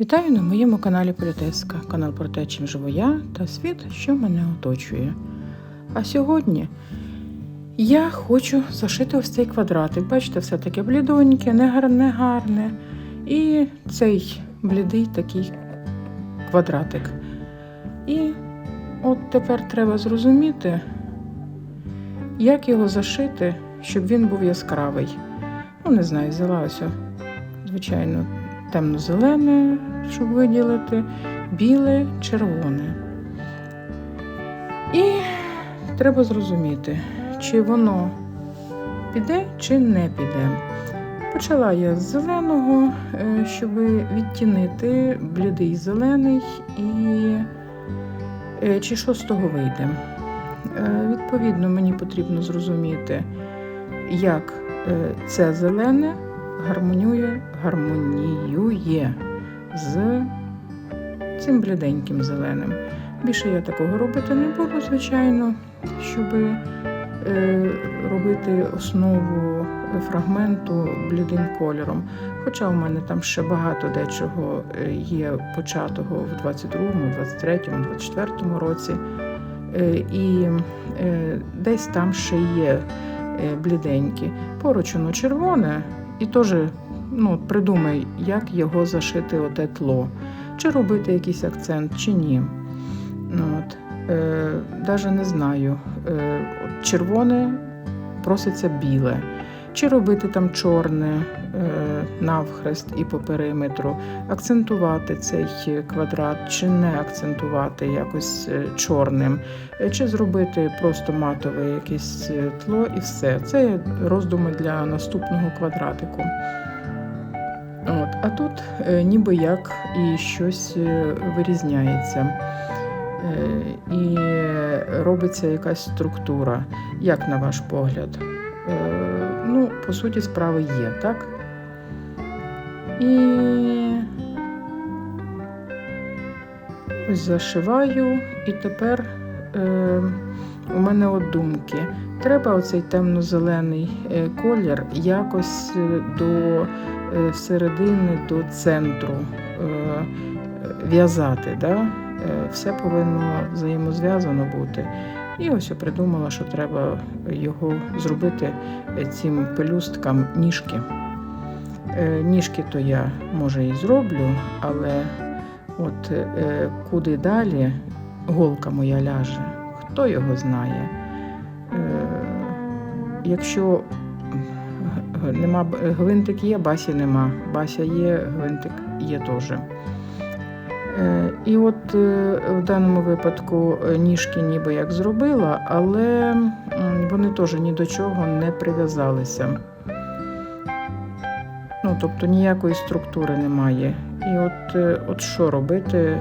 Вітаю на моєму каналі Політеска, канал про те, чим живу я та світ, що мене оточує. А сьогодні я хочу зашити ось цей квадратик. Бачите, все таке блідоньке, не гарне, гарне. І цей блідий такий квадратик. І от тепер треба зрозуміти, як його зашити, щоб він був яскравий. Ну, не знаю, взяла ось, звичайно, темно-зелене, щоб виділити, біле, червоне. І треба зрозуміти, чи воно піде, чи не піде. Почала я з зеленого, е, щоб відтінити блідий зелений і е, чи що з того вийде. Е, Відповідно, мені потрібно зрозуміти, як це зелене гармонює, гармоніює з цим бліденьким зеленим. Більше я такого робити не буду, звичайно, щоб е, робити основу фрагменту блідим кольором. Хоча у мене там ще багато дечого е, є початого в 22-му, 23-му, 24-му році. Е, І десь там ще є бліденькі. Поруч воно червоне, і теж ну, придумай, як його зашити оте тло, чи робити якийсь акцент, чи ні. Ну, От. Е, Даже не знаю. Е, червоне проситься біле. Чи робити там чорне е, навхрест і по периметру, акцентувати цей квадрат, чи не акцентувати якось е, чорним, Е, чи зробити просто матове якесь тло і все. Це роздуми для наступного квадратику. От, а тут ніби як і щось вирізняється. І робиться якась структура. Як на ваш погляд? Ну, по суті, справи є, так? І зашиваю, і тепер е, у мене от думки. Треба оцей темно-зелений е, колір якось е, до е, середини, до центру в'язати. Да? Все повинно взаємозв'язано бути. І ось я придумала, що треба його зробити цим пелюсткам ніжки. Е, Ніжки то я може і зроблю, але от е, куди далі голка моя ляже, хто його знає. Е, Якщо нема гвинтик є, басі нема. Бася є, гвинтик є теж. Е, І от е, в даному випадку е, ніжки ніби як зробила, але вони теж ні до чого не прив'язалися. Ну, тобто ніякої структури немає. І от, от що робити?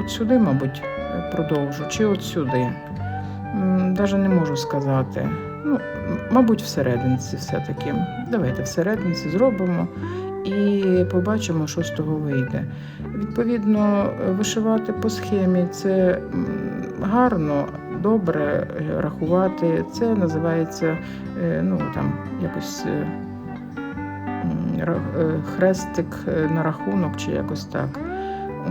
От сюди, мабуть, продовжу, чи от сюди. Навіть не можу сказати. Ну, мабуть, всерединці все-таки. Давайте всерединці зробимо і побачимо, що з того вийде. Відповідно, вишивати по схемі це гарно, добре рахувати. Це називається е, ну, там, якось е, е, хрестик на рахунок чи якось так.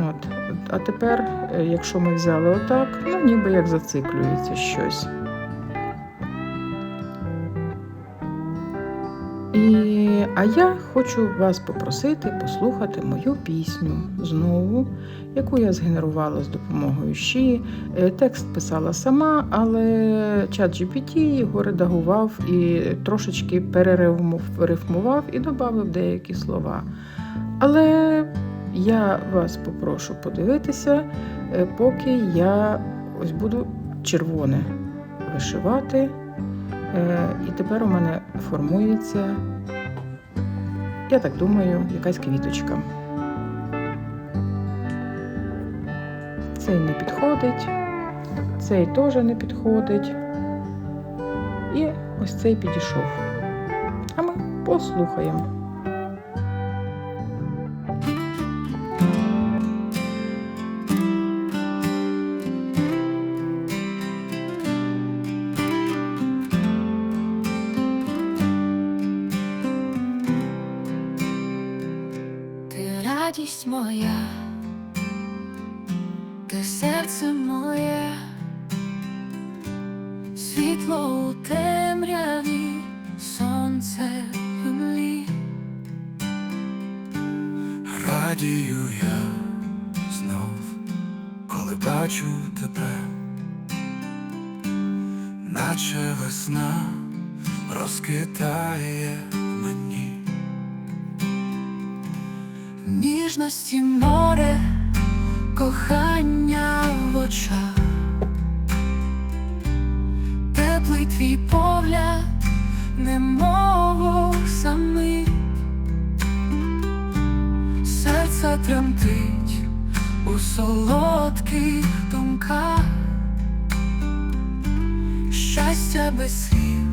От. А тепер, якщо ми взяли отак, ну ніби як зациклюється щось. І, а я хочу вас попросити послухати мою пісню знову, яку я згенерувала з допомогою щі. Е, Текст писала сама, але чат GPT його редагував і трошечки перерифмував і додав деякі слова. Але я вас попрошу подивитися, е, поки я ось буду червоне вишивати. Е, І тепер у мене формується, я так думаю, якась квіточка. Цей не підходить, цей теж не підходить. І ось цей підійшов. А ми послухаємо. Моя, ти серце моє, світло у темряві, сонце землі. Радію я знов, коли бачу тебе, наче весна розкидає мені. Ніжності море, кохання в очах, теплий твій погляд, немов самий, серце тремтить у солодких думках, щастя без слів,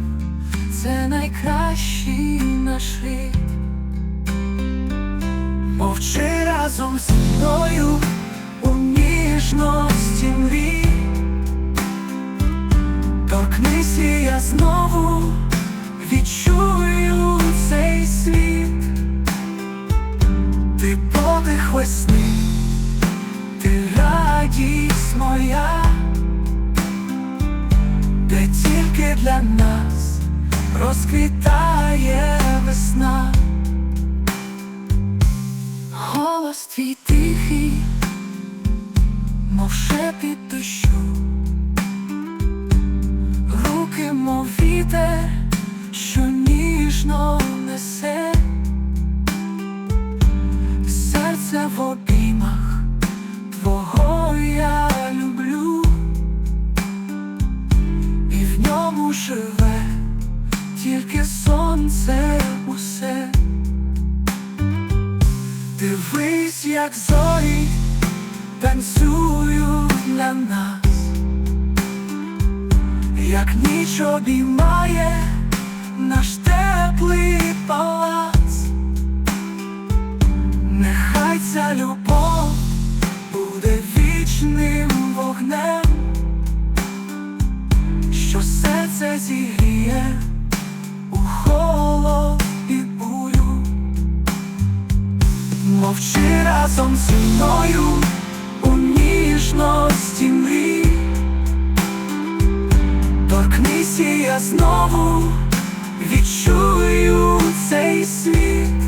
це найкращий наш рід. Мовчи разом зі мною у ніжності мрій, торкнися, я знову відчую цей світ, ти подих весни, ти радість моя, де тільки для нас розквітає весна. Голос твій тихий, мов шепіт дощу, як зорі танцюють для нас, як ніч обіймає наш теплий палац, нехай ця любов буде вічним вогнем, що серце зігріє у холод Мовчи разом зі мною у ніжності мрій, торкнися, я знову відчую цей світ,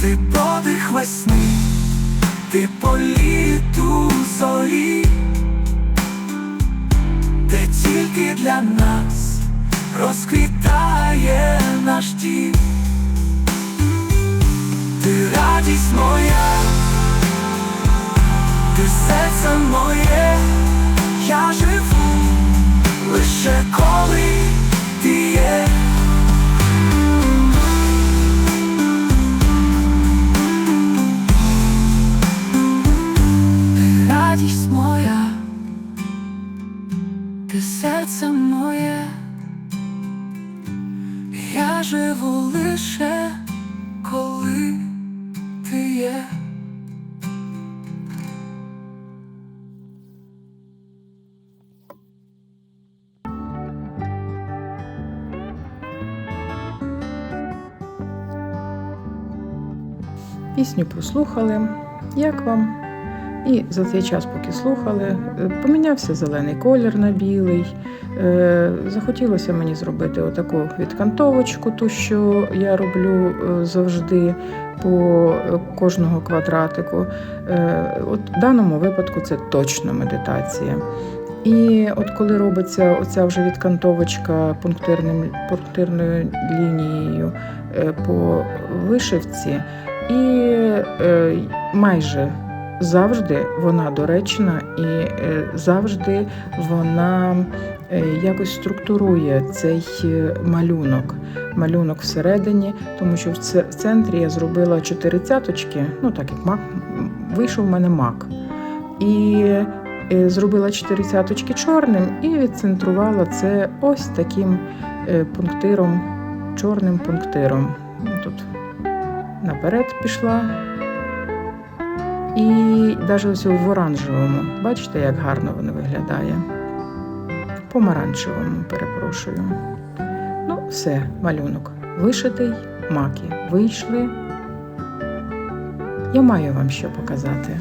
ти подих весни, ти політу зорі, де тільки для нас розквітає наш дім. Радість моя, ти серце моє, я живу лише коли ти є. Пісню послухали. Як вам? І за цей час, поки слухали, е, помінявся зелений колір на білий. Е, Захотілося мені зробити отаку відкантовочку, ту, що я роблю е, завжди по кожного квадратику. От в даному випадку це точно медитація. І от коли робиться оця вже відкантовочка пунктирним, пунктирною лінією по вишивці, і е, майже завжди вона доречна і е, завжди вона е, якось структурує цей е, малюнок. Малюнок всередині, тому що в центрі я зробила чотири цяточки, ну так як мак, вийшов в мене мак. І е, зробила чотири цяточки чорним і відцентрувала це ось таким е, пунктиром, чорним пунктиром. Тут наперед пішла. І навіть ось в оранжевому. Бачите, як гарно воно виглядає. Помаранчевому, перепрошую. Ну, все, малюнок. Вишитий, маки вийшли. Я маю вам що показати.